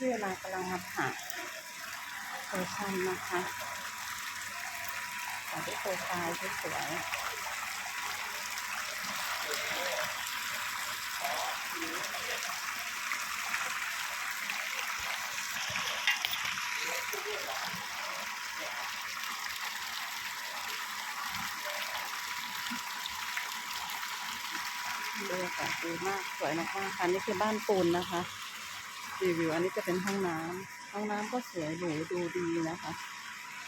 พี่เวลากำลังมาถ่าโซชันนะคะถ่ายด้วยโปรไฟล์สวยๆบรรยากาศดีมากสวยมากๆค่ะนี่คือบ้านปูนนะคะ รีวิว อันนี้จะเป็นห้องน้ำห้องน้ำก็สวยหรูดูดีนะคะ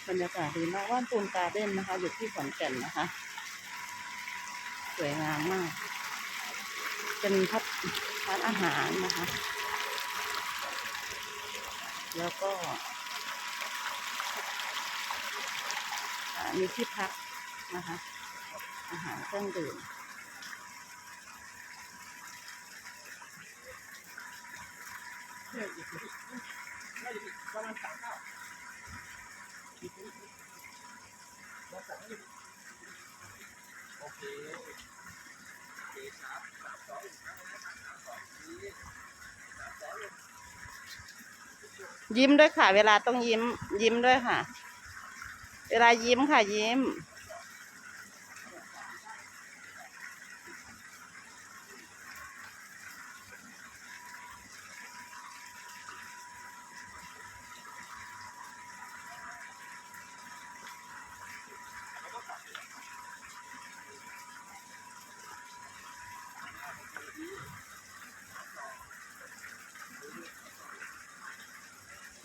บรรยากาศดีมากว่านปูนการ์เด้นนะคะ อยู่ที่ขอนแก่นนะคะ สวยงามมาก เป็นพัดร้านอาหารนะคะ แล้วก็มีที่พักนะคะ อาหารเครื่องดื่ม ยิ้มด้วยค่ะ เวลาต้องยิ้ม ยิ้มด้วยค่ะ เวลายิ้มค่ะยิ้ม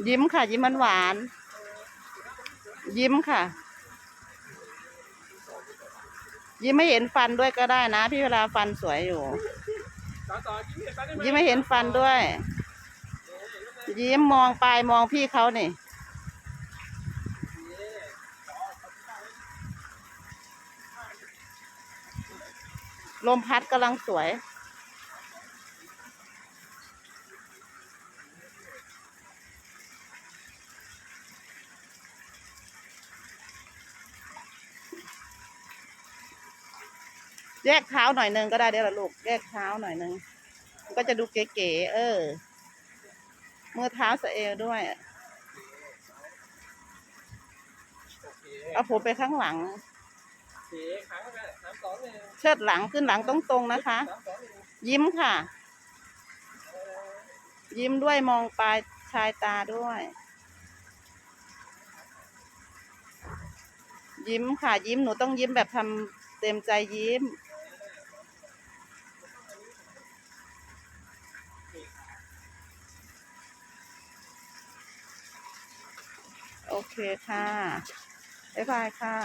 ยิ้มค่ะ ยิ้มหวานยิ้มค่ะ ยิ้มไม่เห็นฟันด้วยก็ได้นะ พี่เวลาฟันสวยอยู่ ยิ้มไม่เห็นฟันด้วย ยิ้มมองปลายมองพี่เขานี่ลมพัดกำลังสวย แยกเท้าหน่อยนึงก็ได้เดี๋ยวละลูก แยกเท้าหน่อยนึงก็จะดูเก๋ๆเออ เมื่อเท้าสะเอวด้วยเอาผมไปข้างหลังเชิดหลังขึ้นหลังตรงๆนะคะ ยิ้มค่ะ ยิ้มด้วยมองปลายชายตาด้วย ยิ้มค่ะยิ้มหนูต้องยิ้มแบบทำเต็มใจยิ้ม โอเคค่ะ บ๊ายบายค่ะ